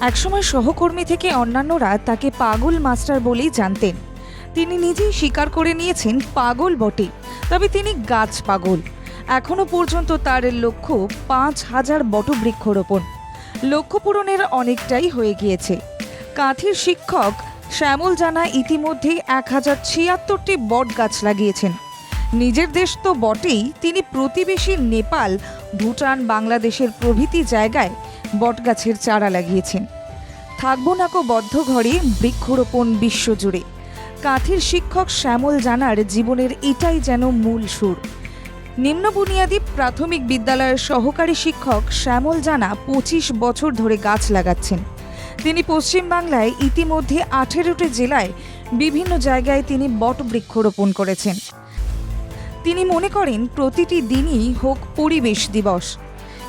একসময় সহকর্মী থেকে অন্যান্যরা তাকে পাগল মাস্টার বলেই জানতেন। তিনি নিজেই স্বীকার করে নিয়েছেন পাগল বটে, তবে তিনি গাছ পাগল। এখনও পর্যন্ত তার লক্ষ্য পাঁচ হাজার বটবৃক্ষরোপণ। লক্ষ্য পূরণের অনেকটাই হয়ে গিয়েছে। কাঁথির শিক্ষক শ্যামল জানা ইতিমধ্যেই এক হাজার ছিয়াত্তরটি বট গাছ লাগিয়েছেন। নিজের দেশ তো বটেই, তিনি প্রতিবেশী নেপাল, ভুটান, বাংলাদেশের প্রভৃতি জায়গায় বটগাছের চারা লাগিয়েছেন। থাকব নাকো বদ্ধ ঘরে বৃক্ষরোপণ বিশ্বজুড়ে। কাঁথির শিক্ষক শ্যামল জানার জীবনের এটাই যেন মূল সুর। নিম্ন বুনিয়াদী প্রাথমিক বিদ্যালয়ের সহকারী শিক্ষক শ্যামল জানা পঁচিশ বছর ধরে গাছ লাগাচ্ছেন। তিনি পশ্চিমবাংলায় ইতিমধ্যে আঠেরোটি জেলায় বিভিন্ন জায়গায় তিনি বট বৃক্ষরোপণ করেছেন। তিনি মনে করেন, প্রতিটি দিনই হোক পরিবেশ দিবস।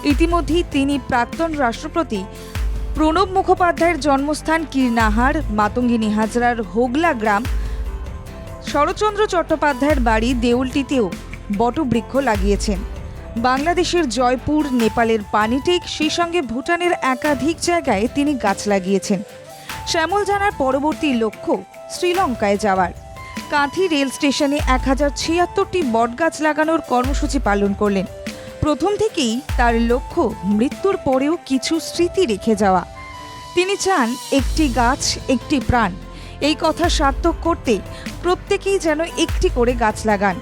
ইতিমধ্যেই তিনি প্রাক্তন রাষ্ট্রপতি প্রণব মুখোপাধ্যায়ের জন্মস্থান কীর্নাহার মাতঙ্গিনী হাজরার হোগলা গ্রাম। শরৎচন্দ্র চট্টোপাধ্যায়ের বাড়ি দেউলটিতেও বটবৃক্ষ লাগিয়েছেন। বাংলাদেশের জয়পুর, নেপালের পানিটেক, সেই সঙ্গে ভুটানের একাধিক জায়গায় তিনি গাছ লাগিয়েছেন। শ্যামল জানার পরবর্তী লক্ষ্য শ্রীলঙ্কায় যাওয়ার। কাঁথি রেল স্টেশনে এক হাজার ছিয়াত্তরটি বটগাছ লাগানোর কর্মসূচি পালন করলেন। প্রথম থেকেই তার লক্ষ্য মৃত্যুর পরেও কিছু স্মৃতি রেখে যাওয়া। তিনি চান একটি গাছ, একটি প্রাণ। এই কথা সার্থক করতে প্রত্যেকেই যেন একটি করে গাছ লাগান।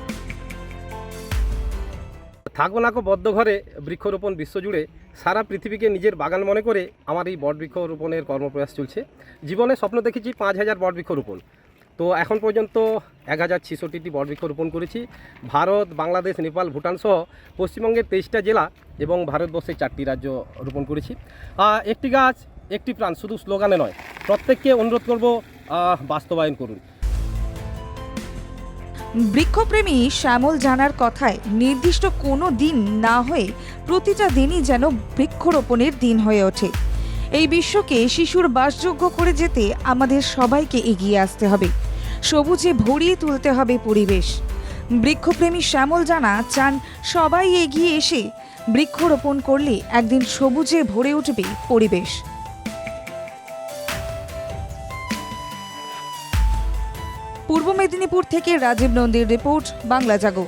থাকব নাকো বদ্ধ ঘরে বৃক্ষরোপণ বিশ্বজুড়ে। সারা পৃথিবীকে নিজের বাগান মনে করে আমার এই বট বৃক্ষরোপণের কর্মপ্রয়াস চলছে। জীবনে স্বপ্ন দেখেছি পাঁচ হাজার বট বৃক্ষরোপণ তো এখন পর্যন্ত এক হাজার ছেষট্টিটি বট বৃক্ষরোপণ করেছি। ভারত, বাংলাদেশ, নেপাল, ভুটান সহ পশ্চিমবঙ্গের তেইশটা জেলা এবং ভারতবর্ষের চারটি রাজ্য রোপণ করেছি। একটি গাছ, একটি প্রাণ শুধু স্লোগানে নয়, প্রত্যেককে অনুরোধ করব বাস্তবায়ন করুন। বৃক্ষপ্রেমী শ্যামল জানার কথায় নির্দিষ্ট কোনো দিন না হয়ে প্রতিটা দিনই যেন বৃক্ষরোপণের দিন হয়ে ওঠে। এই বিশ্বকে শিশুর বাসযোগ্য করে যেতে আমাদের সবাইকে এগিয়ে আসতে হবে। সবুজে ভরিয়ে তুলতে হবে পরিবেশ। বৃক্ষপ্রেমী শ্যামল জানা চান সবাই এগিয়ে এসে বৃক্ষরোপণ করলে একদিন সবুজে ভরে উঠবে পরিবেশ। পূর্ব মেদিনীপুর থেকে রাজীব নন্দীর রিপোর্ট, বাংলা জাগো।